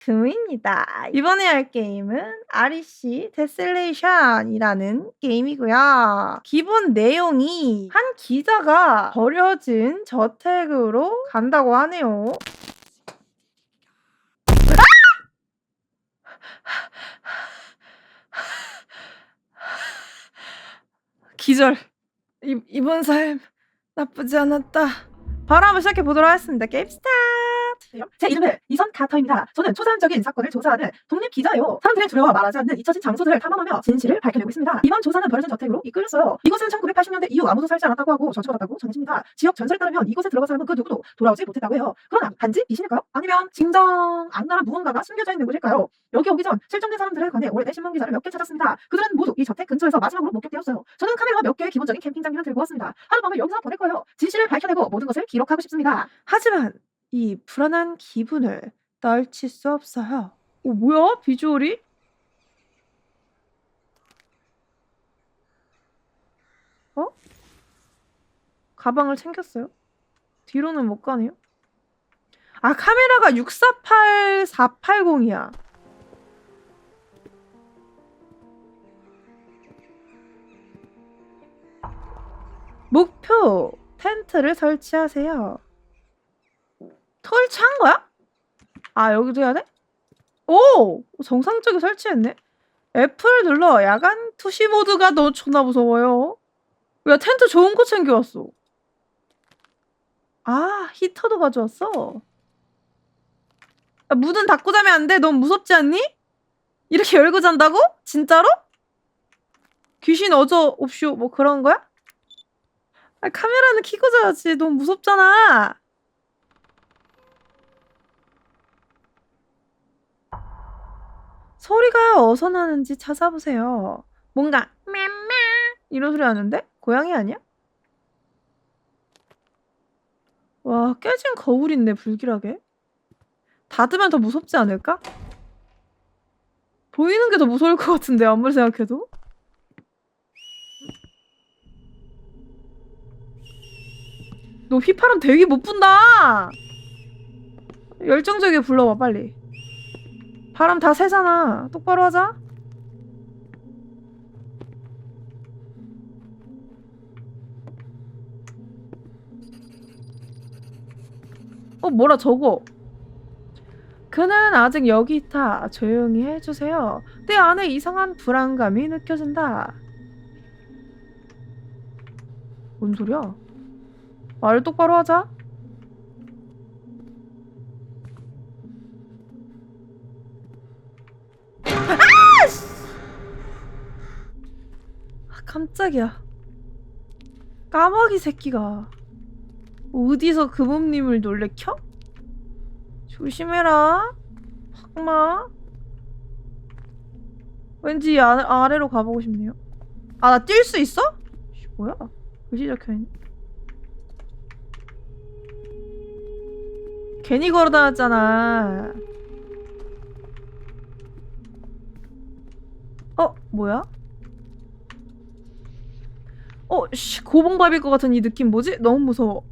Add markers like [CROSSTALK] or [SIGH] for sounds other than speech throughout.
금입니다. 이번에 할 게임은 REC 테슬레이션이라는 게임이고요. 기본 내용이 한 기자가 버려진 저택으로 간다고 하네요. [LAUGHS] 기절. 이, 이번 삶 나쁘지 않았다. 바로 한번 시작해 보도록 하겠습니다. 게임 스타트. 제 이름은 이선 카터입니다. 저는 초사적인 사건을 조사하는 독립 기자예요. 사람들의 두려워 말하지 않는 잊혀진 장소들을 탐험하며 진실을 밝혀내고 있습니다. 이번 조사는 버려진 저택으로 이끌렸어요. 이곳은 1980년대 이후 아무도 살지 않았다고 하고 저주받았다고 전해집니다. 지역 전설에 따르면 이곳에 들어간 사람은 그 누구도 돌아오지 못했다고 해요. 그러나 단지 미신일까요? 아니면 진정 악랄한 무언가가 숨겨져 있는 곳일까요? 여기 오기 전 실종된 사람들에 관해 오래된 신문 기사를 몇 개 찾았습니다. 그들은 모두 이 저택 근처에서 마지막으로 목격되었어요. 저는 카메라와 몇 개의 기본적인 캠핑 장비만 들고 왔습니다. 하룻밤을 여기서 보낼 거예요. 진실을 밝혀내고 모든 것을 기록 하고 싶습니다. 하지만 이 불안한 기분을 떨칠 수 없어요. 오, 뭐야? 비주얼이? 어? 가방을 챙겼어요? 뒤로는 못 가네요? 아, 카메라가 648, 480이야. 목표! 텐트를 설치하세요. 설치한 거야? 아, 여기도 해야 돼? 오! 정상적으로 설치했네. F를 눌러. 야간 투시 모드가 너무 존나 무서워요. 야, 텐트 좋은 거 챙겨왔어. 아, 히터도 가져왔어. 야, 문은 닫고 자면 안 돼. 너무 무섭지 않니? 이렇게 열고 잔다고? 진짜로? 귀신 어저 옵쇼 뭐 그런 거야? 아, 카메라는 켜고 자야지. 너무 무섭잖아. 소리가 어디서 나는지 찾아보세요. 뭔가 맴매 이런 소리 나는데? 고양이 아니야? 와 깨진 거울인데 불길하게. 닫으면 더 무섭지 않을까? 보이는 게 더 무서울 것 같은데 아무리 생각해도. 너 휘파람 되게 못 분다. 열정적이게 불러와 빨리. 바람 다 새잖아. 똑바로 하자. 어, 뭐라 저거. 그는 아직 여기 있다. 조용히 해주세요. 내 안에 이상한 불안감이 느껴진다. 뭔 소리야? 말을 똑바로 하자. 아, 깜짝이야. 까마귀 새끼가 어디서 그 몸님을 놀래켜? 조심해라. 확마. 왠지 아, 아래로 가보고 싶네요. 아, 나 뛸 수 있어? 씨, 뭐야? 글씨 적혀있네. 괜히 걸어 다녔잖아. 어, 뭐야? 어, 씨, 고봉밥일 것 같은 이 느낌 뭐지? 너무 무서워.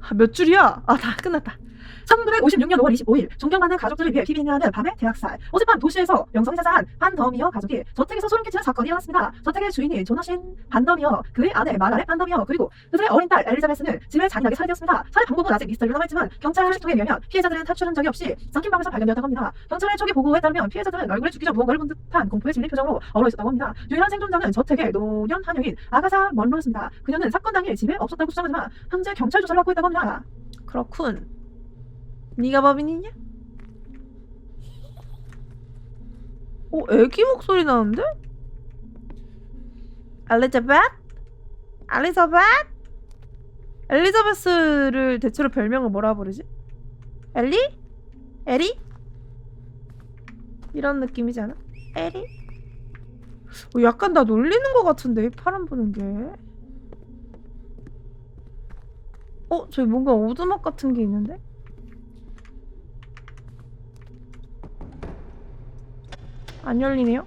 아, 몇 줄이야? 아, 다 끝났다. 1956년 5월 25일 존경받는 가족들을 위해 피비린내하는 밤의 대학살. 어젯밤 도시에서 명성이 자자한 반더미어 가족이 저택에서 소름 끼치는 사건이 일어났습니다. 저택의 주인이 존하신 반더미어 그의 아내 마가렛 반더미어 그리고 그들의 어린 딸 엘리자베스는 집에 잔인하게 살해되었습니다. 살해 방법은 아직 미스터리로 남아있지만 경찰 통에 의하면 피해자들은 탈출한 적이 없이 잠긴 방에서 발견되었다고 합니다. 경찰의 초기 보고에 따르면 피해자들은 얼굴에 죽기 전 무언가를 본 듯한 공포의 진리 표정으로 얼어 있었다고 합니다. 유일한 생존자는 저택의 노년 한여인 아가사 먼로였습니다. 그녀는 사건 당일 집에 없었다고 주장하지만 현재 경찰 조사를 받고 있다고 합니다. 그렇군. 네가 법인이냐? 어, 애기 목소리 나는데? 엘리자벳? 엘리자벳? 엘리자베스를 대체로 별명을 뭐라 부르지? 엘리? 에리? 이런 느낌이지 않아? 에리? 어, 약간 나 놀리는 것 같은데 이 파란 보는 게 어? 저기 뭔가 오두막 같은 게 있는데? 안 열리네요?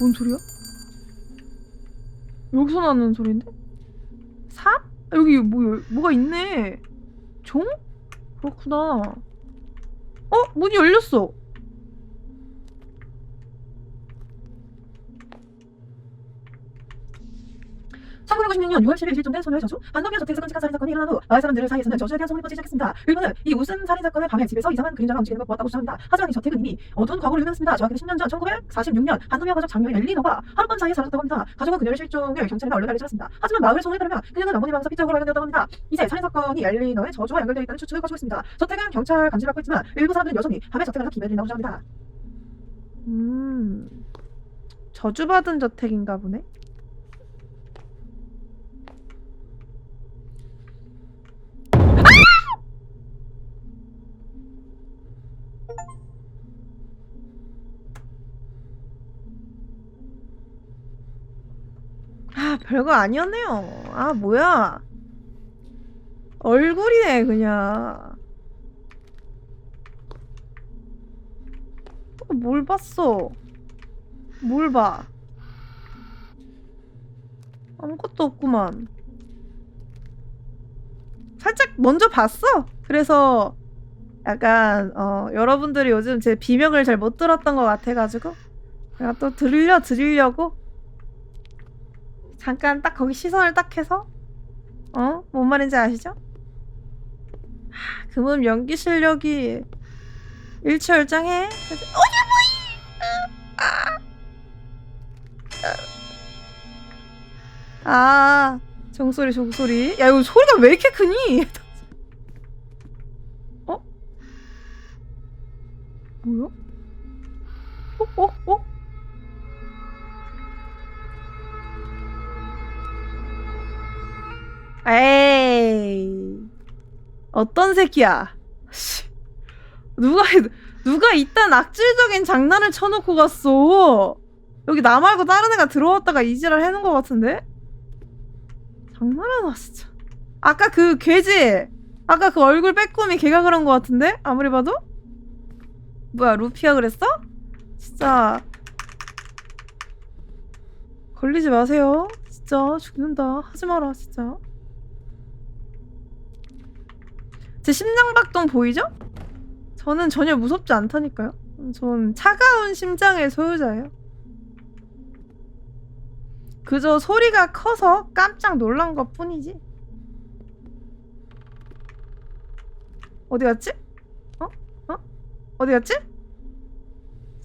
뭔 소리야? 여기서 나는 소리인데? 삽? 아, 여기 뭐 뭐가 있네. 종? 그렇구나. 어 문이 열렸어. 1996년 6월 7일 실종된 소녀의 저주 반도면 저택에서 끔찍한 살인사건이 일어난 후 마을 사람들 사이에서는 저주에 대한 소문이 퍼지기 시작했습니다. 일본은 이 무슨 살인사건을 밤에 집에서 이상한 그림자가 움직이는 걸 보았다고 주장합니다. 하지만 이 저택은 이미 어두운 과거로 유명했습니다. 정확히는 10년 전 1946년 반도면 가족 장녀 엘리너가 하룻밤 사이에 사라졌다고 합니다. 가족은 그녀의 실종을 경찰이나 언론에 알리지 않았습니다. 하지만 마을의 소문에 따르면 그녀는 어머니 방에서 피적으로 발견되었다고 합니다. 이제 살인사건이 엘리너의 저주와 연결되어 있다는 추측을 퍼지고 있습니다. 저택은 경찰 감지를 받고 있지만 일부 사람들은 여전히 밤에 저택을 기매된다고 주장합니다. 음. 저주받은 저택인가 보네. 별거 아니었네요. 아, 뭐야. 얼굴이네, 그냥. 또뭘 봤어? 뭘 봐? 아무것도 없구만. 살짝 먼저 봤어. 그래서 약간 어, 여러분들이 요즘 제 비명을 잘 못 들었던 것 같아가지고 제가 또 들려 드리려고 잠깐 딱 거기 시선을 딱 해서 어? 뭔 말인지 아시죠? 하, 그분 연기 실력이 일취월장해. 그래서 아, 종소리, 종소리. 야, 이거 소리가 왜 이렇게 크니? [LAUGHS] 어? 뭐야? 어, 어, 어? 에이. 어떤 새끼야? 씨. 누가, 누가 이딴 악질적인 장난을 쳐놓고 갔어? 여기 나 말고 다른 애가 들어왔다가 이지랄 해는 것 같은데? 장난하나 진짜 아까 그 걔지? 아까 그 얼굴 빼꼼이 걔가 그런 것 같은데? 아무리 봐도? 뭐야 루피가 그랬어? 진짜 걸리지 마세요 진짜 죽는다 하지 마라 진짜 제 심장박동 보이죠? 저는 전혀 무섭지 않다니까요 전 차가운 심장의 소유자예요 그저 소리가 커서 깜짝 놀란 것 뿐이지. 어디 갔지? 어? 어? 어디 갔지?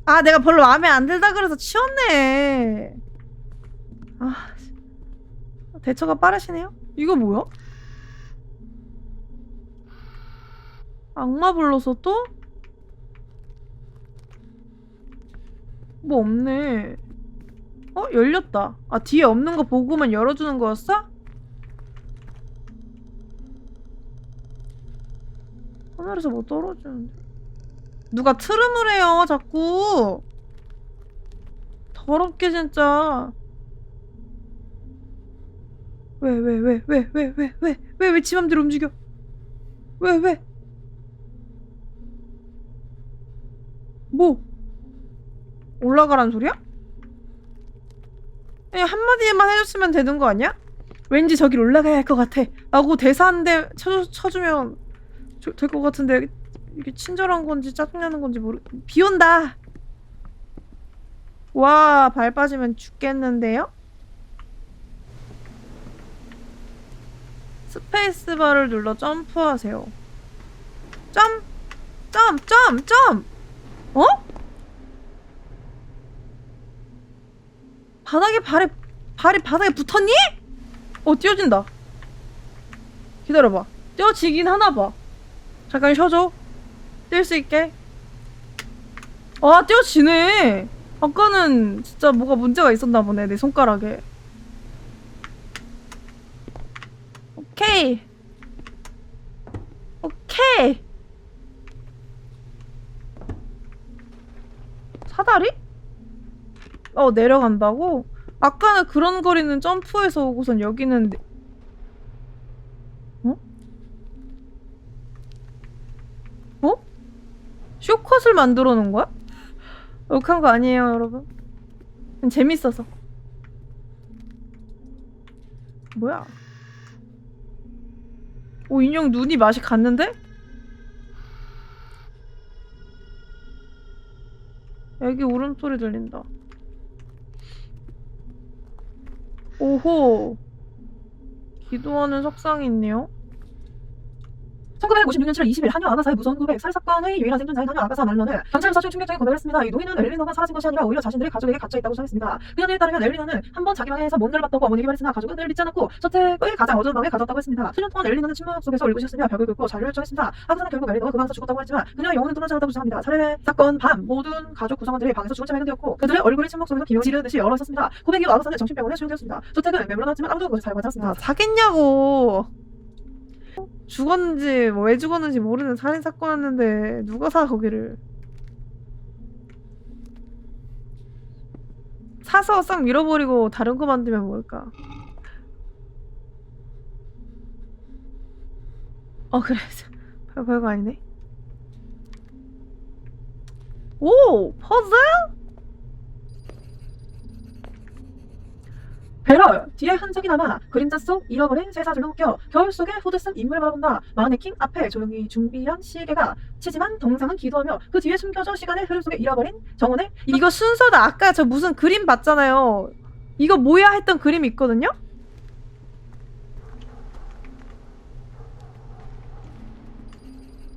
아, 내가 별로 마음에 안 들다 그래서 치웠네. 아, 씨. 대처가 빠르시네요. 이거 뭐야? 악마 불러서 또? 뭐 없네. 어? 열렸다. 아, 뒤에 없는 거 보고만 열어주는 거였어? 하늘에서 뭐 떨어지는데? 누가 트름을 해요, 자꾸. 더럽게, 진짜. 왜, 왜, 왜, 왜, 왜, 왜, 왜, 왜, 왜, 지 맘대로 움직여? 왜, 왜? 뭐? 올라가란 소리야? 그냥 한마디만 해줬으면 되는 거 아니야? 왠지 저길 올라가야 할 것 같아. 라고 대사 한 대 쳐주면 될 것 같은데 이게 친절한 건지 짜증나는 건지 모르. 비 온다. 와, 발 빠지면 죽겠는데요? 스페이스바를 눌러 점프하세요. 점! 점! 점! 점! 어? 바닥에 발에 발이 바닥에 붙었니? 어 뛰어진다. 기다려봐. 뛰어지긴 하나 봐. 잠깐 쉬어줘. 뛸 수 있게. 아 뛰어지네. 아까는 진짜 뭐가 문제가 있었나 보네 내 손가락에. 오케이. 오케이. 사다리? 어 내려간다고? 아까는 그런 거리는 점프해서 오고선 여기는 내- 어? 어? 쇼컷을 만들어 놓은 거야? 욕한 거 아니에요 여러분 재밌어서 뭐야 오 인형 눈이 맛이 갔는데? 여기 울음소리 들린다. 오호. 기도하는 석상이 있네요. 1956년 7월 20일 한여 아가사의 무서운 고백 살 사건의 유일한 생존자인 한여 아가사 말러는 경찰 수사 중 충격적인 고백을 했습니다. 이 노인은 엘리너가 사라진 것이 아니라 오히려 자신들의 가족에게 갇혀 있다고 주장했습니다. 그녀에 따르면 엘리너는 한 번 자기 방에서 뭔가를 봤다고 어머니에게 말했으나 가족은 그를 믿지 않았고 저택의 가장 어두운 방에 가뒀다고 했습니다. 수년 동안 엘리너는 침묵 속에서 울고 있었으며 벽을 긁고 자료를 요청했습니다. 아가사는 결국 엘리너가 그 방에서 죽었다고 했지만 그녀의 영혼은 떠나지 않았다고 주장합니다. 살해 사건 밤 모든 가족 구성원들이 방에서 죽은 채 발견되었고 그들의 얼굴이 침묵 속에서 기어 지르듯이 얼어 있었습니다. 고백 이후 아가사는 정신병원에 수용되었습니다. 저택은 매물로 나왔지만 아무도 그것을 사용하지 않았습니다. 아, 사겠냐고. 죽었는지 뭐 왜 죽었는지 모르는 살인 사건이었는데 누가 사 거기를? 사서 싹 밀어버리고 다른 거 만들면 뭘까? 어 그래 [LAUGHS] 별 별거 아니네. 오 퍼즐? 배럴 뒤에 흔적이 남아 그림자 속 잃어버린 쇠사슬로 묶여 겨울 속에 후드 쓴 인물을 바라본다 마네킹 앞에 조용히 준비한 시계가 치지만 동상은 기도하며 그 뒤에 숨겨져 시간의 흐름 속에 잃어버린 정원의 이거 순서다. 아까 저 무슨 그림 봤잖아요. 이거 뭐야 했던 그림이 있거든요?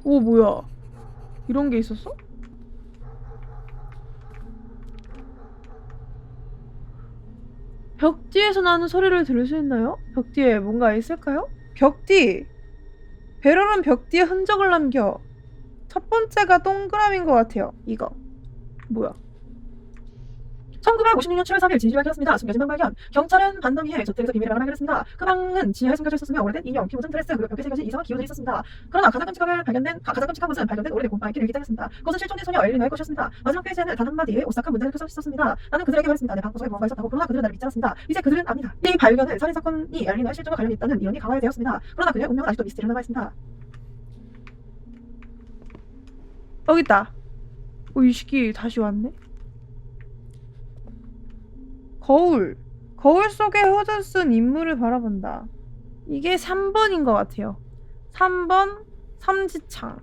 오, 뭐야. 이런 게 있었어? 벽 뒤에서 나는 소리를 들을 수 있나요? 벽 뒤에 뭔가 있을까요? 벽 뒤! 배럴은 벽 뒤에 흔적을 남겨. 첫 번째가 동그라미인 것 같아요. 이거. 뭐야? 1956년 7월 3일 진실 밝혔습니다. 숨겨진 방 발견. 경찰은 반더미의 저택에서 비밀의 방을 발견했습니다. 그 방은 지하에 숨겨져 있었으며 오래된 인형, 키우든 드레스, 그리고 벽에 새겨진 이상한 기호들이 있었습니다. 그러나 가장 끔찍하게 발견된 가, 장 끔찍한 것은 발견된 오래된 곰팡이길 일기장이었습니다. 그것은 실종된 소녀 엘리나의 것이었습니다. 마지막 페이지에는 단 한마디의 오싹한 문장이 써 있었습니다. 나는 그들에게 말했습니다. 내 방구석에 무언가 있었다고. 그러나 그들은 나를 믿지 않았습니다. 이제 그들은 압니다. 이 발견은 살인 사건이 엘리나의 실종과 관련이 있다는 이론이 강화되었습니다. 그러나 그녀의 운명은 아직도 미스테리로 남아 있습니다. 여기 있다. 오, 이 시기 다시 왔네. 거울. 거울 속에 쓴 인물을 바라본다. 이게 3번인 것 같아요. 3번 삼지창.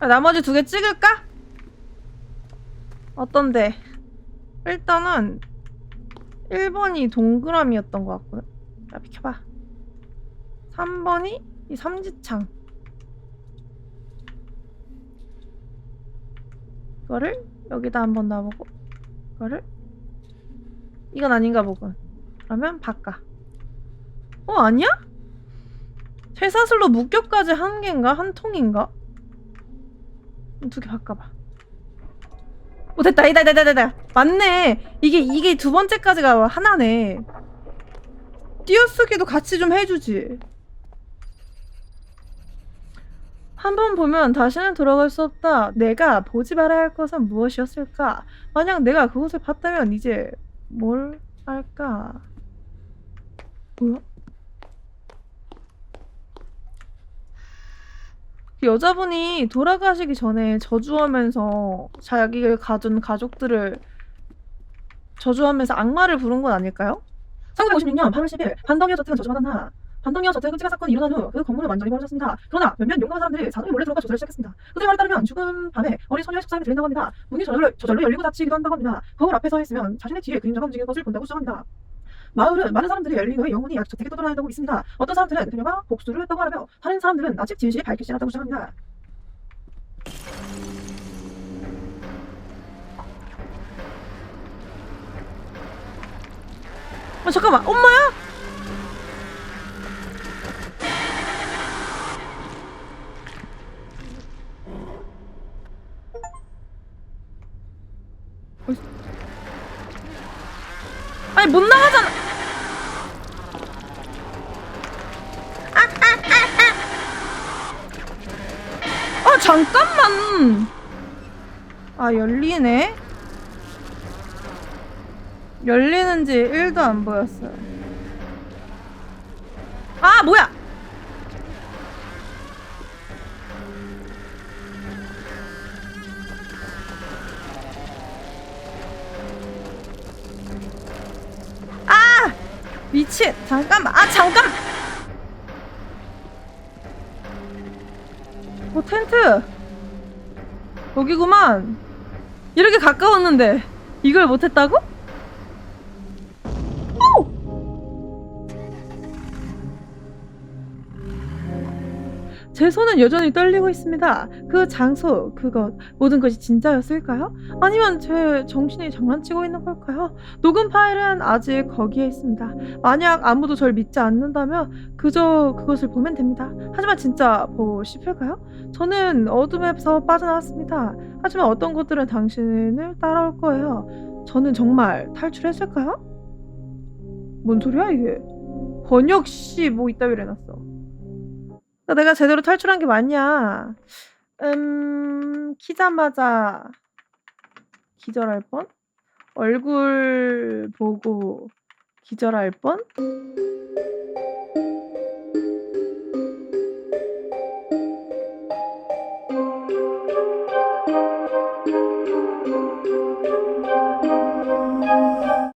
아, 나머지 두 개 찍을까? 어떤데? 일단은 1번이 동그라미였던 것 같고요. 야, 비켜봐. 3번이 이 삼지창. 이거를 여기다 한번 놔보고 이거를 이건 아닌가 보군 그러면 바꿔 어 아니야? 쇠사슬로 묶여까지 한 개인가? 한 통인가? 두 개 바꿔봐 오 됐다 됐다 됐다 됐다 맞네 이게 이게 두 번째까지가 하나네 띄어쓰기도 같이 좀 해주지 한번 보면 다시는 돌아갈 수 없다. 내가 보지 말아야 할 것은 무엇이었을까? 만약 내가 그것을 봤다면 이제 뭘 할까? 뭐야? 그 여자분이 돌아가시기 전에 저주하면서 자기를 가둔 가족들을 저주하면서 악마를 부른 건 아닐까요? 1956년 8월 10일 반더미어 저택은 저주받았나 반더미어 저택 끔찍한 사건이 일어난 후 그 건물은 완전히 벌어졌습니다. 그러나 몇몇 용감한 사람들이 사람이 몰래 들어가 조사를 시작했습니다. 그들의 말에 따르면 죽은 밤에 어린 소녀의 속삭임이 들린다고 합니다. 문이 저절로, 저절로 열리고 닫히기도 한다고 합니다. 거울 앞에 서 있으면 자신의 뒤에 그림자가 움직이는 것을 본다고 주장합니다. 마을은 많은 사람들이 엘리노의 영혼이 아직 저택에 떠돌아다니고 있습니다. 어떤 사람들은 그녀가 복수를 했다고 하며 다른 사람들은 아직 진실이 밝히지 않았다고 주장합니다. 아 잠깐만 엄마야? 아 열리네. 열리는지 1도 안 보였어요. 아, 뭐야! 아! 미친! 잠깐만! 아, 잠깐! 어 텐트 여기구만 이렇게 가까웠는데 이걸 못했다고? 제 손은 여전히 떨리고 있습니다. 그 장소, 그것, 모든 것이 진짜였을까요? 아니면 제 정신이 장난치고 있는 걸까요? 녹음 파일은 아직 거기에 있습니다. 만약 아무도 절 믿지 않는다면 그저 그것을 보면 됩니다. 하지만 진짜 보고 싶을까요? 저는 어둠에서 빠져나왔습니다. 하지만 어떤 것들은 당신을 따라올 거예요. 저는 정말 탈출했을까요? 뭔 소리야 이게? 번역 씨 뭐 이따위로 해놨어. 그러니까 내가 제대로 탈출한 게 맞냐? 음, 키자마자 기절할 뻔? 얼굴 보고 기절할 뻔?